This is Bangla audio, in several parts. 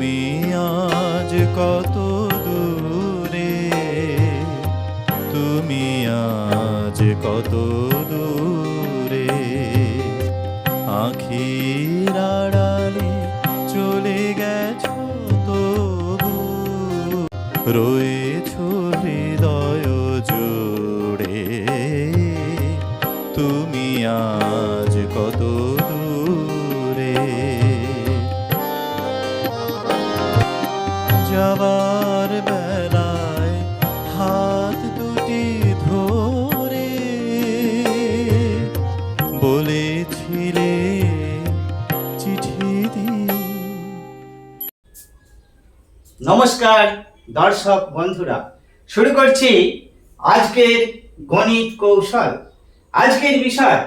তুমি আজ কত দূরে? তুমি আজ কত দূরে? আখির আড়ালে চলে গেছো তবু। রয়েছ হৃদয় জুড়ে। তুমি আজ বলেছিলে, চিঠি নমস্কার দর্শক বন্ধুরা, শুরু করছি আজকের গণিত কৌশল। আজকের বিষয়,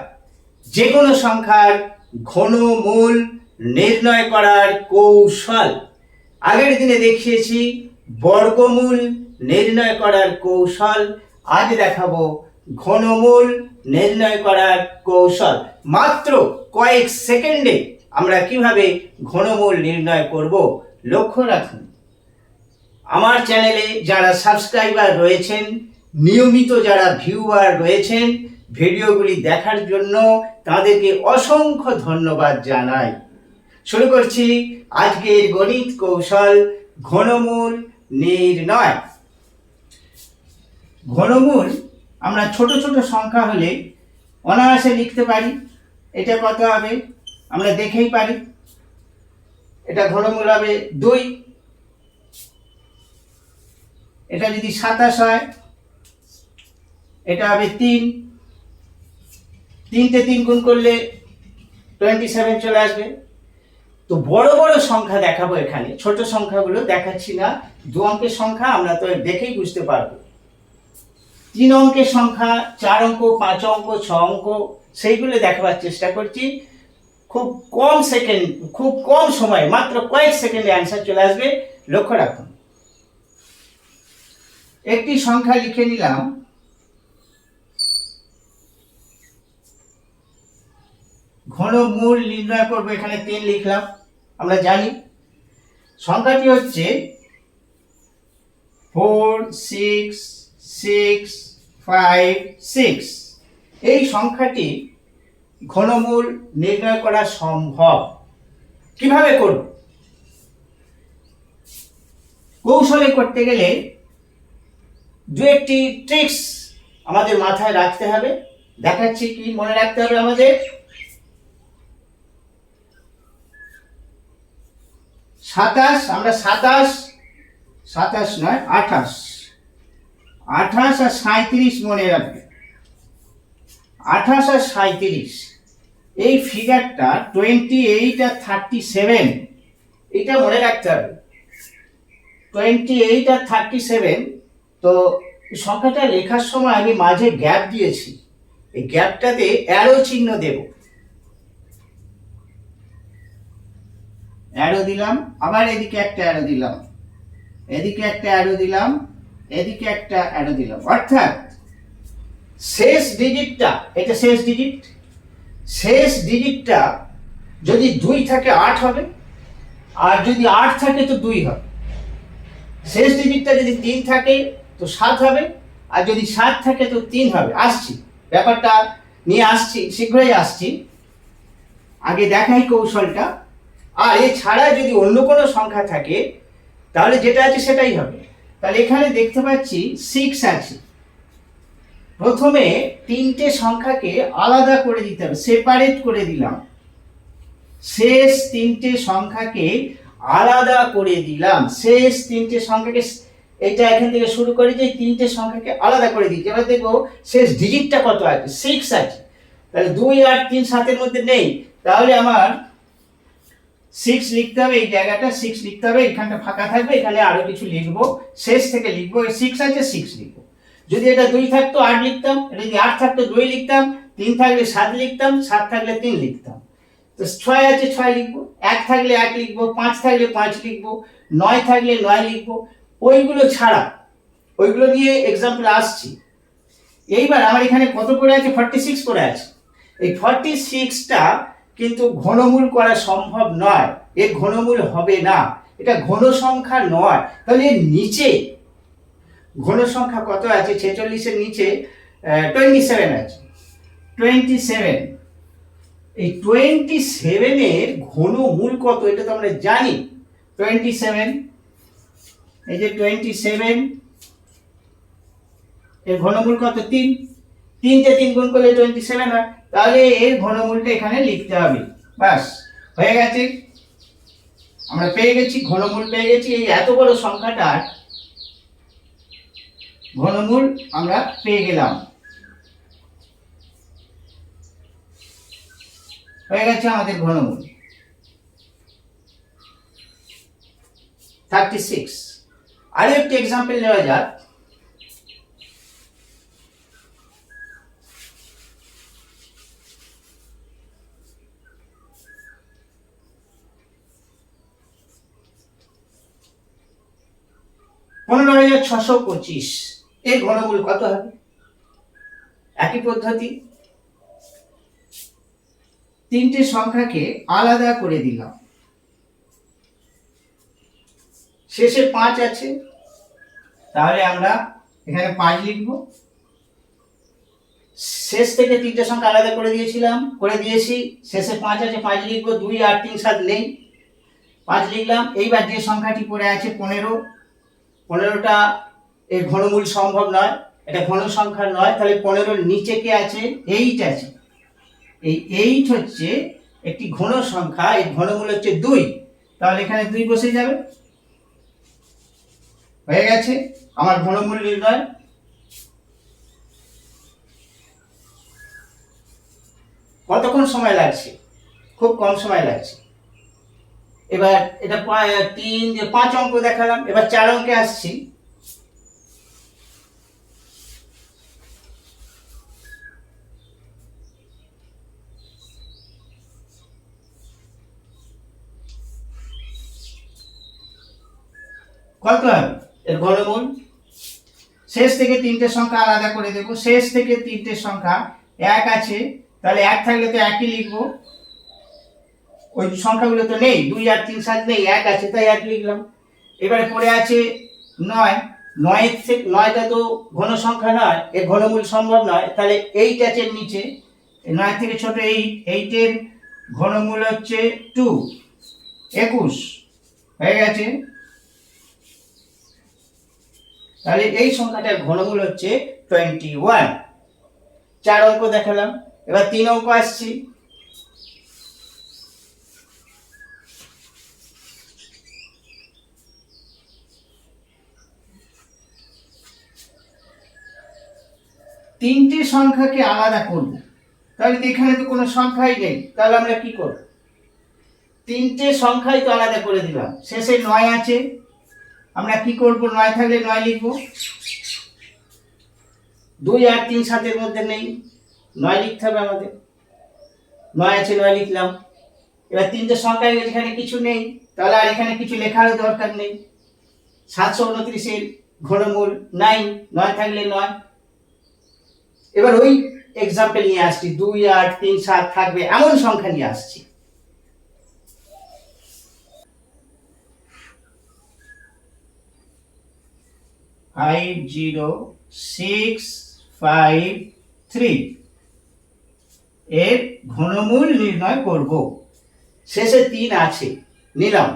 যে কোনো সংখ্যার ঘনমূল নির্ণয় করার কৌশল। আগের দিনে দেখিয়েছি, বর্গমূল নির্ণয় করার কৌশল। আজ দেখাবো ঘনমূল নির্ণয় করার কৌশল। মাত্র কয়েক সেকেন্ডে আমরা কীভাবে ঘনমূল নির্ণয় করব, লক্ষ্য রাখুন। আমার চ্যানেলে যারা সাবস্ক্রাইবার রয়েছেন, নিয়মিত যারা ভিউয়ার রয়েছেন, ভিডিওগুলি দেখার জন্য তাদেরকে অসংখ্য ধন্যবাদ জানাই। শুরু করছি আজকের গণিত কৌশল ঘনমূল নির্ণয়। ঘনমূল আমরা ছোট ছোট সংখ্যা হলে অনায়াসে লিখতে পারি। এটা কত হবে? আমরা দেখেই পারি। এটা ঘনমূল হবে দুই। এটা যদি সাতাশ হয়, এটা হবে তিন। তিনটে তিন গুণ করলে টোয়েন্টি সেভেন চলে আসবে। তো বড় বড় সংখ্যা দেখাবো এখানে। ছোট সংখ্যাগুলো দেখাচ্ছি না। দু অঙ্কের সংখ্যা আমরা তো দেখেই বুঝতে পারব। তিন অঙ্কের সংখ্যা, চার অঙ্ক, পাঁচ অঙ্ক, ছ অঙ্ক, সেইগুলো দেখাবার চেষ্টা করছি। খুব কম সেকেন্ড খুব কম সময়, মাত্র কয়েক সেকেন্ডে অ্যান্সার চলে আসবে। লক্ষ্য রাখুন। একটি সংখ্যা লিখে নিলাম। ঘন মূল নির্ণয় করব, এখানে তিন লিখলাম, আমরা জানি। সংখ্যাটি হচ্ছে four six six five six এই সংখ্যাটি ঘনমূল নির্ণয় করা সম্ভব। কীভাবে করব? কৌশলে করতে গেলে দু একটি ট্রিক্স আমাদের মাথায় রাখতে হবে। দেখাচ্ছি কি মনে রাখতে হবে আমাদের? সাতাশ, আমরা সাতাশ সাতাশ নয়, আঠাশ। আঠাশ আর সাঁত্রিশ মনে রাখবে। আঠাশ আর সাঁত্রিশ এই ফিগারটা টোয়েন্টি এইট আর থার্টি সেভেন এটা মনে রাখতে হবে। টোয়েন্টি এইট আর থার্টি সেভেন তো সংখ্যাটা লেখার সময় আমি মাঝে গ্যাপ দিয়েছি। এই গ্যাপটাতে অ্যারো চিহ্ন দেব। অ্যারো দিলাম, আবার এদিকে একটা অ্যারো দিলাম। এদিকে একটা অ্যারো দিলাম এদিকে একটা অ্যারো দিলাম। অর্থাৎ শেষ ডিজিটটা এটা শেষ ডিজিট শেষ ডিজিটটা যদি দুই থাকে, আট হবে। আর যদি আট থাকে, তো দুই হবে। শেষ ডিজিটটা যদি তিন থাকে, তো সাত হবে। আর যদি সাত থাকে, তো তিন হবে। আসছি। ব্যাপারটা নিয়ে আসছি, শীঘ্রই আসছি। আগে দেখাই কৌশলটা। আর এছাড়া যদি অন্য কোনো সংখ্যা থাকে, তাহলে যেটা আছে সেটাই হবে। তাহলে এখানে দেখতে পাচ্ছি সিক্স আছে। প্রথমে তিনটে সংখ্যাকে আলাদা করে দিতে হবে সেপারেট করে দিলাম। শেষ তিনটে সংখ্যাকে আলাদা করে দিলাম। শেষ তিনটে সংখ্যাকে এটা এখান থেকে শুরু করে যে তিনটে সংখ্যাকে আলাদা করে দিচ্ছি এবার দেখব শেষ ডিজিটটা কত আছে? সিক্স আছে। তাহলে দুই আর তিন সাতের মধ্যে নেই। তাহলে আমার সিক্স লিখতে হবে, এই জায়গাটা সিক্স লিখতে হবে, এখানটা ফাঁকা থাকবে, এখানে আরও কিছু লিখব। শেষ থেকে লিখব সিক্স আছে সিক্স লিখব। যদি এটা দুই থাকতো, আট লিখতাম, এটা যদি আট থাকতো, দুই লিখতাম, তিন থাকলে সাত লিখতাম, সাত থাকলে তিন লিখতাম। তো ছয় আছে, ছয় লিখব। এক থাকলে এক লিখব, পাঁচ থাকলে পাঁচ লিখব, নয় থাকলে নয় লিখব। ওইগুলো ছাড়া, ওইগুলো দিয়ে এক্সাম্পল আসছি। এইবার আমার এখানে কত করে আছে? ফর্টি সিক্স করে আছে। এই ফর্টি সিক্সটা কিন্তু ঘনমূল করা সম্ভব নয়। এর ঘনমূল হবে না। এটা ঘন সংখ্যা নয়। তাহলে এর নিচে ঘন সংখ্যা কত আছে? ছেচল্লিশের নিচে টোয়েন্টি সেভেন আছে। টোয়েন্টি সেভেন এই টোয়েন্টি সেভেনের ঘন মূল কত? এটা তো আমরা জানি। টোয়েন্টি সেভেন এই যে টোয়েন্টি সেভেন এর ঘনমূল কত? তিন। তিনটে তিন গুণ করলে টোয়েন্টি সেভেন হয়। তাহলে এর ঘনমূলটা এখানে লিখতে হবে। বাস হয়ে গেছে। আমরা পেয়ে গেছি, ঘনমূল পেয়ে গেছি। এই এত বড় সংখ্যাটার ঘনমূল আমরা পেয়ে গেলাম। হয়ে গেছে আমাদের ঘনমূল। থার্টি সিক্স আরও একটি এক্সাম্পল নেওয়া যাক পনেরো হাজার ছশো পঁচিশ। এর ঘনমূল কত হবে? একই পদ্ধতি। তিনটে সংখ্যাকে আলাদা করে দিলাম। শেষে পাঁচ আছে। তাহলে আমরা এখানে পাঁচ লিখব। শেষ থেকে তিনটে সংখ্যা আলাদা করে দিয়েছিলাম, করে দিয়েছি। শেষে পাঁচ আছে, পাঁচ লিখব। দুই আর তিন সাত নেই। পাঁচ লিখলাম। এইবার যে সংখ্যাটি পড়ে আছে পনেরো। পনেরোটা এর ঘনমূল সম্ভব নয়, এটা ঘন সংখ্যা নয়, তাহলে পনেরোর নিচে কে আছে? এইট আছে। এই এইট হচ্ছে একটি ঘন সংখ্যা, এই ঘনমূল হচ্ছে দুই। তাহলে এখানে দুই বসে যাবে। হয়ে গেছে, আমার ঘনমূল নির্ণয়। কতক্ষণ সময় লাগছে? খুব কম সময় লাগছে। এবার এটা তিন পাঁচ অঙ্ক দেখালাম, এবার চার অঙ্কে আসছি। কত? হবে এর ঘনমূল শেষ থেকে তিনটে সংখ্যা আলাদা করে দেব শেষ থেকে তিনটে সংখ্যা এক আছে, তাহলে এক থাকলে তো একই লিখব। ওই সংখ্যাগুলো তো নেই, দুই আর তিন সাত নেই, এক আছে, তাই এক লিখলাম। এবারে পড়ে আছে নয় নয়ের থেকে নয়টা তো ঘন সংখ্যা নয়, এর ঘনমূল সম্ভব নয়। তাহলে এইট আছে নিচে। নয় থেকে ছোট এইট এইটের ঘনমূল হচ্ছে টু একুশ হয়ে গেছে। তাহলে এই সংখ্যাটার ঘনমূল হচ্ছে টোয়েন্টি ওয়ান চার অঙ্ক দেখালাম। এবার তিন অঙ্ক আসছি। তিনটে সংখ্যাকে আলাদা করব। তাহলে এখানে তো কোনো সংখ্যাই নেই, তাহলে আমরা কি করব? তিনটে সংখ্যাই তো আলাদা করে দিলাম। শেষে নয় আছে। আমরা কি করব? নয় থাকলে নয় লিখব। দুই আর তিন সাতের মধ্যে নেই। নয় লিখতে হবে আমাদের। নয় আছে, নয় লিখলাম। এবার তিনটে সংখ্যা এখানে কিছু নেই। তাহলে আর এখানে কিছু লেখারও দরকার নেই। সাতশো উনত্রিশের ঘনমূল নাইন নয় থাকলে নয়। এবার ওই এক্সাম্পল নিয়ে আসছি, দুই আট, তিন, সাত থাকবে, এমন সংখ্যা নিয়ে আসছি। Five zero six five three এর ঘনমূল নির্ণয় করব। শেষে তিন আছে, নিলাম।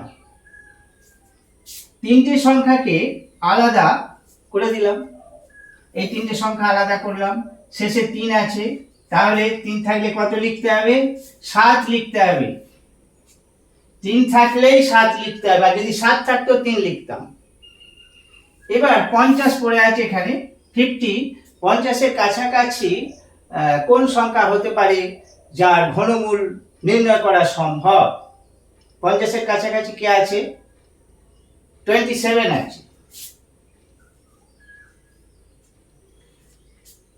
তিনটে সংখ্যাকে আলাদা করে দিলাম। এই তিনটে সংখ্যা আলাদা করলাম। শেষে তিন আছে। তাহলে তিন থাকলে কত লিখতে হবে? সাত লিখতে হবে। তিন থাকলেই সাত লিখতে হবে। আর যদি সাত থাকতো, তিন লিখতাম। এবার পঞ্চাশ পড়ে আছে এখানে। ফিফটি পঞ্চাশের কাছাকাছি কোন সংখ্যা হতে পারে যার ঘনমূল নির্ণয় করা সম্ভব? পঞ্চাশের কাছাকাছি কে আছে? টোয়েন্টি সেভেন আছে।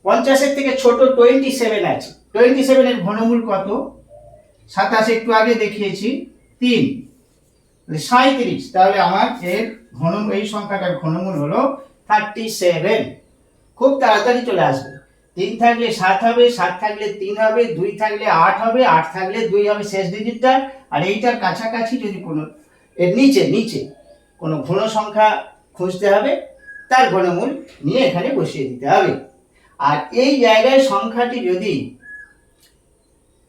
পঞ্চাশের থেকে ছোট টোয়েন্টি সেভেন আছে। টোয়েন্টি সেভেনের ঘনমূল কত? সাতাশ একটু আগে দেখিয়েছি, তিন। সাঁত্রিশ তাহলে আমার এর ঘন এই সংখ্যাটার ঘনমূল হলো থার্টি সেভেন খুব তাড়াতাড়ি চলে আসবে। তিন থাকলে সাত হবে, সাত থাকলে তিন হবে, দুই থাকলে আট হবে, আট থাকলে দুই হবে শেষ ডিজিটটা আর এইটার কাছাকাছি যদি কোনো, এর নিচে নিচে কোনো ঘন সংখ্যা খুঁজতে হবে, তার ঘনমূল নিয়ে এখানে বসিয়ে দিতে হবে। আর এই জায়গায় সংখ্যাটি যদি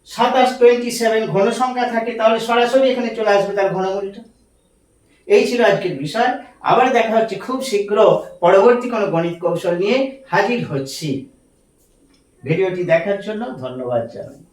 সাতাশ টোয়েন্টি সেভেন ঘন সংখ্যা থাকে, তাহলে সরাসরি এখানে চলে আসবে তার ঘনমূলটা। এই ছিল আজকের বিষয়। আবার দেখা হচ্ছে খুব শীঘ্র পরবর্তী কোনো গণিত কৌশল নিয়ে হাজির হচ্ছি। ভিডিওটি দেখার জন্য ধন্যবাদ জানাই।